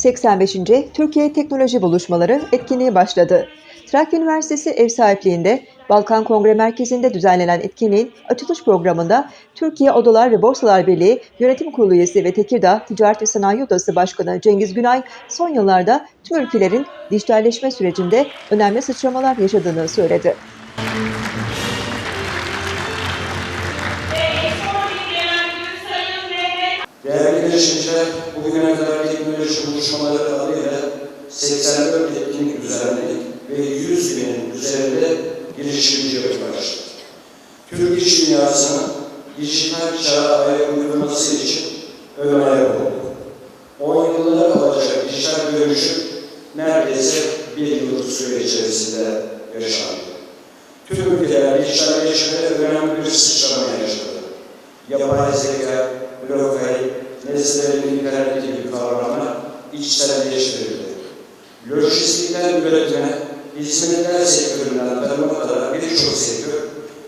85. Türkiye Teknoloji Buluşmaları etkinliği başladı. Trakya Üniversitesi ev sahipliğinde Balkan Kongre Merkezi'nde düzenlenen etkinliğin açılış programında Türkiye Odalar ve Borsalar Birliği Yönetim Kurulu üyesi ve Tekirdağ Ticaret ve Sanayi Odası Başkanı Cengiz Günay son yıllarda tüm ülkelerin dijitalleşme sürecinde önemli sıçramalar yaşadığını söyledi. Girişimciler, bugüne kadar teknoloji buluşmaları adıyla 84 etkinlik düzenledik ve 100 binin üzerinde girişimci ulaştık. Türk iş dünyasının dijital çağa ayak uydurması için ön ayak olduk. 10 yıllar alacak dijital dönüşüm neredeyse bir yıllık süre içerisinde yaşandı. Tüm ülkeler dijitalleşmede önemli bir sıçrama yaşadı. Yapay zeka, blokay, nesnelerin interneti gibi kavramlar içselleştirildi. Lojistikten üretime, hizmetler sektöründen tarıma kadar birçok sektör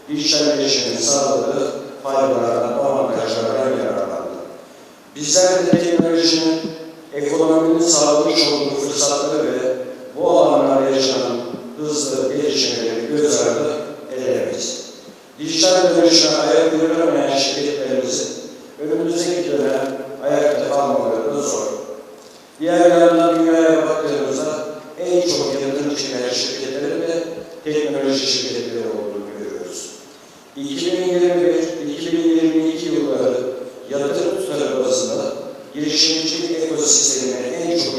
dijitalleşmenin sağladığı faydalardan, avantajlardan yararlandı. Bizler de teknolojinin, ekonominin sağlamış olduğu fırsatları ve bu alanlarda yaşanan hızlı gelişmeleri göz ardı edemeyiz. Dijital dönüşüme ayak uyduramayan şirketlerimizin önümüzdeki zor. Diğer yandan dünyaya baktığımızda en çok yatırım çeken şirketlerin de teknoloji şirketleri olduğunu görüyoruz. 2021-2022 yılları yatırım tutarı bazında girişimcilik ekosistemine en çok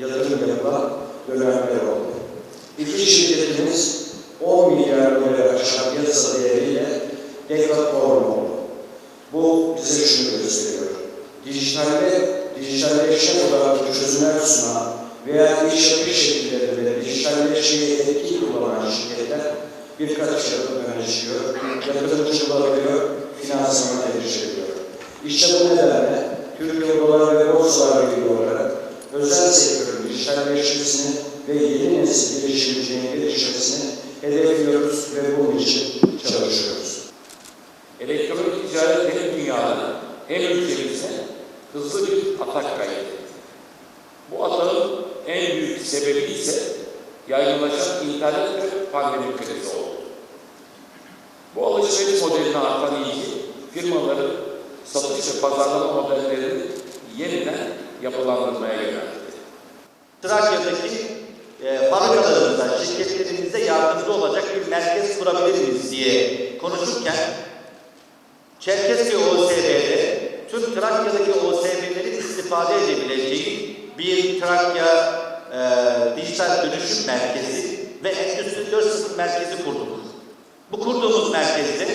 yatırım, yapılan dönemler oldu. İki şirketimiz 10 milyar dolar aşan piyasa değeriyle dekatform oldu. Bu bize şunu gösteriyor. Dijitalde, dijitalleşme odaklı çözümler sunan veya iş yapış şekillerinde dijitalleşmeyi etki kullanan şirketler birkaç adım öne çıkıyor, yatırımcı bulabiliyor, finansmana erişebiliyor. İşte bu nedenle Türkiye Dolar ve Borsalar Birliği olarak özel sektörün dijitalleşmesini ve yeni nesil girişimciliğin gelişmesini hedefliyoruz ve bunun için çalışıyoruz. Elektronik ticaret hem dünyada hem ülkemizde hızlı bir atak kaydetti. Bu atağın en büyük sebebi ise yaygınlaşan internet ve pandemi krizi oldu. Bu alışveriş modeline artan ilgi firmaların satış ve pazarlama modellerini yeniden yapılandırmaya yöneltti. Trakya'daki e, fabrikalarımıza, şirketlerimize yardımcı olacak bir merkez kurabilir miyiz diye konuşurken Çerkezköy OSB'de tüm Trakya'daki OSB'lerin istifade edebileceği bir Trakya e, Dijital Dönüşüm Merkezi ve Endüstri 4.0 Merkezi kurduk. Bu kurduğumuz merkezde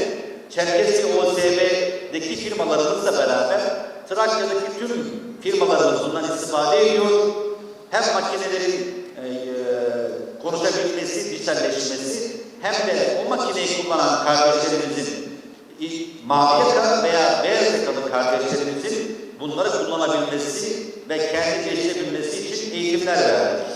Çerkezköy OSB'deki firmalarımızla beraber Trakya'daki tüm firmalarımız bundan istifade ediyor. Hem makinelerin e, e, konuşabilmesi, dijitalleşmesi hem de o makineyi kullanan kardeşlerimizin mavi yaka veya beyaz yakalı kardeşlerimizin bunları kullanabilmesi ve kendi gelişebilmesi için eğitimler verdik.